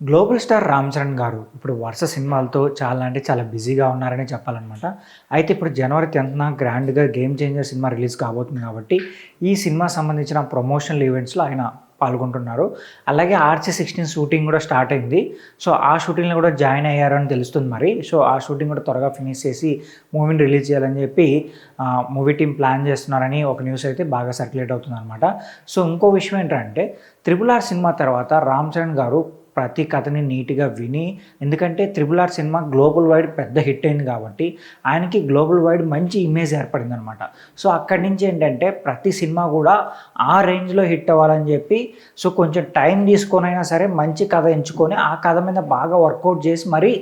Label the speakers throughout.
Speaker 1: Global star Ram Charan గారు ఇప్పుడు వరుస సినిమాలతో చాలా అంటే చాలా బిజీగా ఉన్నారని చెప్పాలన్నమాట. అయితే ఇప్పుడు జనవరి టెన్త్న గ్రాండ్గా గేమ్ చేంజర్ సినిమా రిలీజ్ కాబోతుంది కాబట్టి ఈ సినిమా సంబంధించిన ప్రమోషనల్ ఈవెంట్స్లో ఆయన పాల్గొంటున్నారు. అలాగే ఆర్సీ సిక్స్టీన్ షూటింగ్ కూడా స్టార్ట్ అయింది. సో ఆ షూటింగ్లో కూడా జాయిన్ అయ్యారని తెలుస్తుంది మరి. సో ఆ షూటింగ్ కూడా త్వరగా ఫినిష్ చేసి మూవీని రిలీజ్ చేయాలని చెప్పి మూవీ టీం ప్లాన్ చేస్తున్నారని ఒక న్యూస్ అయితే బాగా సర్క్యులేట్ అవుతుంది అనమాట సో ఇంకో విషయం ఏంటంటే త్రిపుల్ ఆర్ సినిమా తర్వాత రామ్ చరణ్ గారు ప్రతి కథని నీట్గా విని ఎందుకంటే triple R cinema global wide పెద్ద హిట్ అయింది కాబట్టి ఆయనకి గ్లోబల్ వైడ్ మంచి ఇమేజ్ ఏర్పడింది అనమాట సో అక్కడి నుంచి ఏంటంటే ప్రతి సినిమా కూడా ఆ రేంజ్లో హిట్ అవ్వాలని చెప్పి సో కొంచెం టైం తీసుకొనైనా సరే మంచి కథ ఎంచుకొని ఆ కథ మీద బాగా వర్కౌట్ చేసి మరీ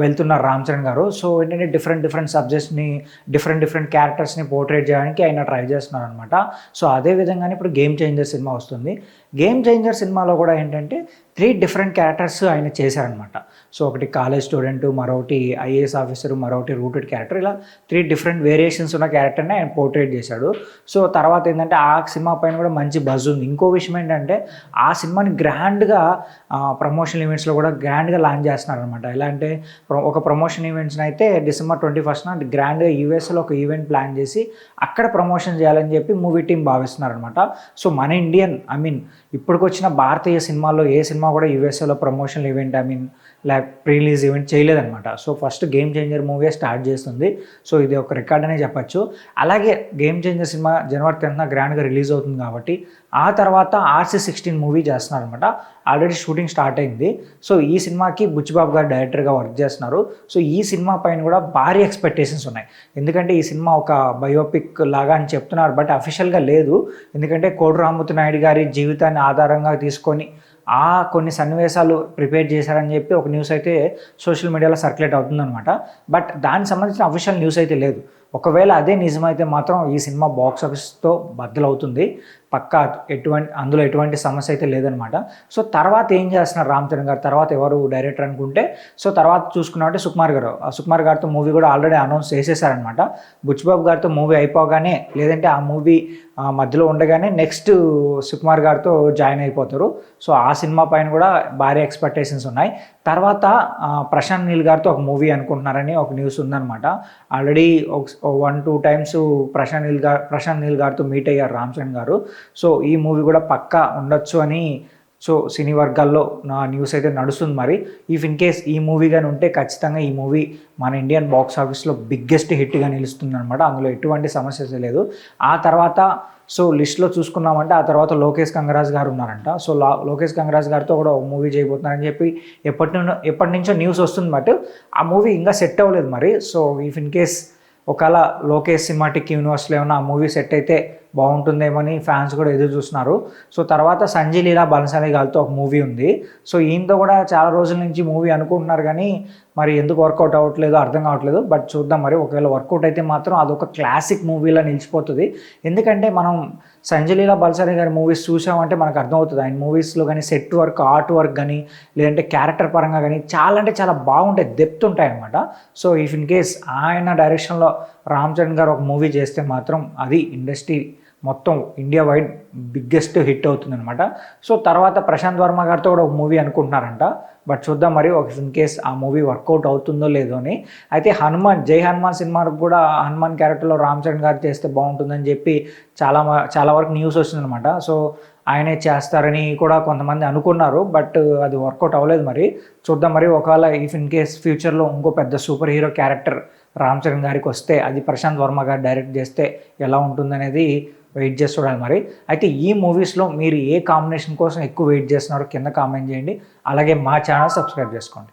Speaker 1: వెళ్తున్నారు రామ్ చరణ్ గారు. సో ఏంటంటే డిఫరెంట్ డిఫరెంట్ సబ్జెక్ట్స్ని డిఫరెంట్ డిఫరెంట్ క్యారెక్టర్స్ని పోర్ట్రేట్ చేయడానికి ఆయన ట్రై చేస్తున్నారు అనమాట సో అదే విధంగానే ఇప్పుడు గేమ్ చేంజర్ సినిమా వస్తుంది. గేమ్ చేంజర్ సినిమాలో కూడా ఏంటంటే త్రీ డిఫరెంట్ క్యారెక్టర్స్ ఆయన చేశారనమాట సో ఒకటి కాలేజ్ స్టూడెంట్ మరొకటి ఐఏఎస్ ఆఫీసర్ మరొకటి రూటెడ్ క్యారెక్టర్. ఇలా త్రీ డిఫరెంట్ వేరియేషన్స్ ఉన్న క్యారెక్టర్ని ఆయన పోర్ట్రేట్ చేశాడు. సో తర్వాత ఏంటంటే ఆ సినిమా పైన కూడా మంచి బజ్ ఉంది. ఇంకో విషయం ఏంటంటే ఆ సినిమాని గ్రాండ్గా ప్రమోషన్ ఈవెంట్స్లో కూడా గ్రాండ్గా లాంచ్ చేస్తున్నారనమాట ఎలా అంటే ఒక ప్రమోషన్ ఈవెంట్స్ని అయితే డిసెంబర్ ట్వంటీ ఫస్ట్న గ్రాండ్గా యూఎస్లో ఒక ఈవెంట్ ప్లాన్ చేసి అక్కడ ప్రమోషన్ చేయాలని చెప్పి మూవీ టీం భావిస్తున్నారు అనమాట సో మన ఇండియన్ ఐ మీన్ ఇప్పటికొచ్చిన భారతీయ సినిమాల్లో ఏ సినిమా సినిమా కూడా యూఎస్ఏలో promotional event I mean like prerelease event చేయలేదనమాట so first Game Changer movie start చేస్తుంది. సో ఇది ఒక రికార్డ్ అనే చెప్పచ్చు. అలాగే గేమ్ చేంజర్ సినిమా జనవరి టెన్త్న గ్రాండ్గా రిలీజ్ అవుతుంది కాబట్టి ఆ తర్వాత ఆర్సీ సిక్స్టీన్ మూవీ చేస్తున్నారు అనమాట ఆల్రెడీ షూటింగ్ స్టార్ట్ అయింది. సో ఈ సినిమాకి బుచ్చిబాబు గారు డైరెక్టర్గా వర్క్ చేస్తున్నారు. సో ఈ సినిమా పైన కూడా భారీ ఎక్స్పెక్టేషన్స్ ఉన్నాయి. ఎందుకంటే ఈ సినిమా ఒక బయోపిక్ లాగా అని చెప్తున్నారు బట్ అఫీషియల్గా లేదు. ఎందుకంటే కోడు రామ్మూర్తి నాయుడు గారి జీవితాన్ని ఆధారంగా తీసుకొని ఆ కొన్ని సన్నివేశాలు ప్రిపేర్ చేశారని చెప్పి ఒక న్యూస్ అయితే సోషల్ మీడియాలో సర్క్యులేట్ అవుతుందన్నమాట. బట్ దానికి సంబంధించిన అఫీషియల్ న్యూస్ అయితే లేదు. ఒకవేళ అదే నిజమైతే మాత్రం ఈ సినిమా బాక్స్ ఆఫీస్తో బద్దలవుతుంది. పక్కా ఎటువంటి అందులో ఎటువంటి సమస్య అయితే లేదనమాట సో తర్వాత ఏం చేస్తున్నారు రామ్ చరణ్ గారు? తర్వాత ఎవరు డైరెక్టర్ అనుకుంటే సో తర్వాత చూసుకున్నామంటే సుకుమార్ గారు. ఆ సుకుమార్ గారితో మూవీ కూడా ఆల్రెడీ అనౌన్స్ చేసేసారనమాట బుచ్చిబాబు గారితో మూవీ అయిపోగానే లేదంటే ఆ మూవీ మధ్యలో ఉండగానే నెక్స్ట్ సుకుమార్ గారితో జాయిన్ అయిపోతారు. సో ఆ సినిమా పైన కూడా భారీ ఎక్స్పెక్టేషన్స్ ఉన్నాయి. తర్వాత ప్రశాంత్ నీల్ గారితో ఒక మూవీ అనుకుంటున్నారని ఒక న్యూస్ ఉందనమాట already one two times Prashanth Neel గారు ప్రశాంత్ నీల్ గారితో మీట్ అయ్యారు రామ్ చరణ్ గారు. సో ఈ మూవీ కూడా పక్కా ఉండొచ్చు అని సో సినీ వర్గాల్లో నా న్యూస్ అయితే నడుస్తుంది మరి. ఇఫ్ ఇన్ కేస్ ఈ మూవీ కానీ ఉంటే ఖచ్చితంగా ఈ మూవీ మన ఇండియన్ బాక్స్ ఆఫీస్లో బిగ్గెస్ట్ హిట్గా నిలుస్తుంది అనమాట అందులో ఎటువంటి సమస్య లేదు. ఆ తర్వాత సో లిస్ట్లో చూసుకున్నామంటే ఆ తర్వాత లోకేష్ కంగరాజ్ గారు ఉన్నారంట. సో లా లోకేష్ కంగరాజ్ గారితో కూడా ఒక మూవీ చేయబోతున్నారని చెప్పి ఎప్పటి నుండి ఎప్పటి నుంచో న్యూస్ వస్తుంది బట్ ఆ మూవీ ఇంకా సెట్ అవ్వలేదు మరి. సో ఇఫ్ ఇన్ కేస్ ఒకవేళ లోకేష్ సినిమాటిక్ యూనివర్స్లో ఏమైనా ఆ మూవీ సెట్ అయితే బాగుంటుందేమని ఫ్యాన్స్ కూడా ఎదురు చూస్తున్నారు. సో తర్వాత సంజయ్ లీలా బన్సాలి గాలితో ఒక మూవీ ఉంది. సో ఈయనతో కూడా చాలా రోజుల నుంచి మూవీ అనుకుంటున్నారు కానీ మరి ఎందుకు వర్కౌట్ అవ్వట్లేదు అర్థం కావట్లేదు. బట్ చూద్దాం మరి. ఒకవేళ వర్కౌట్ అయితే మాత్రం అదొక క్లాసిక్ మూవీలా నిలిచిపోతుంది. ఎందుకంటే మనం సంజయ్ లీలా బల్సారి గారి మూవీస్ చూసామంటే మనకు అర్థమవుతుంది. ఆయన మూవీస్లో కానీ సెట్ వర్క్ ఆర్ట్ వర్క్ కానీ లేదంటే క్యారెక్టర్ పరంగా కానీ చాలా అంటే చాలా బాగుంటాయి. డెప్త్ ఉంటాయి అనమాట సో ఇఫ్ ఇన్ కేస్ ఆయన డైరెక్షన్లో రామ్ చరణ్ గారు ఒక మూవీ చేస్తే మాత్రం అది ఇండస్ట్రీ మొత్తం ఇండియా వైడ్ బిగ్గెస్ట్ హిట్ అవుతుంది అనమాట సో తర్వాత ప్రశాంత్ వర్మ గారితో కూడా ఒక మూవీ అనుకుంటున్నారంట. బట్ చూద్దాం మరి ఒక ఇన్ కేస్ ఆ మూవీ వర్కౌట్ అవుతుందో లేదో అని. అయితే హనుమాన్ జై హనుమాన్ సినిమాకు కూడా హనుమాన్ క్యారెక్టర్లో రామ్ చరణ్ గారు చేస్తే బాగుంటుందని చెప్పి చాలా మ- చాలా వరకు న్యూస్ వచ్చిందనమాట సో ఆయనే చేస్తారని కూడా కొంతమంది అనుకున్నారు. బట్ అది వర్కౌట్ అవ్వలేదు మరి. చూద్దాం మరి ఒకవేళ ఇఫ్ ఇన్ కేస్ ఫ్యూచర్లో ఇంకో పెద్ద super hero character Ram Charan గారికి వస్తే అది ప్రశాంత్ వర్మ గారు డైరెక్ట్ చేస్తే ఎలా ఉంటుందనేది వెయిట్ చేసి చూడాలి మరి. అయితే ఈ మూవీస్లో మీరు ఏ కాంబినేషన్ కోసం ఎక్కువ వెయిట్ చేస్తున్నారో కింద కామెంట్ చేయండి. అలాగే మా ఛానల్ సబ్స్క్రైబ్ చేసుకోండి.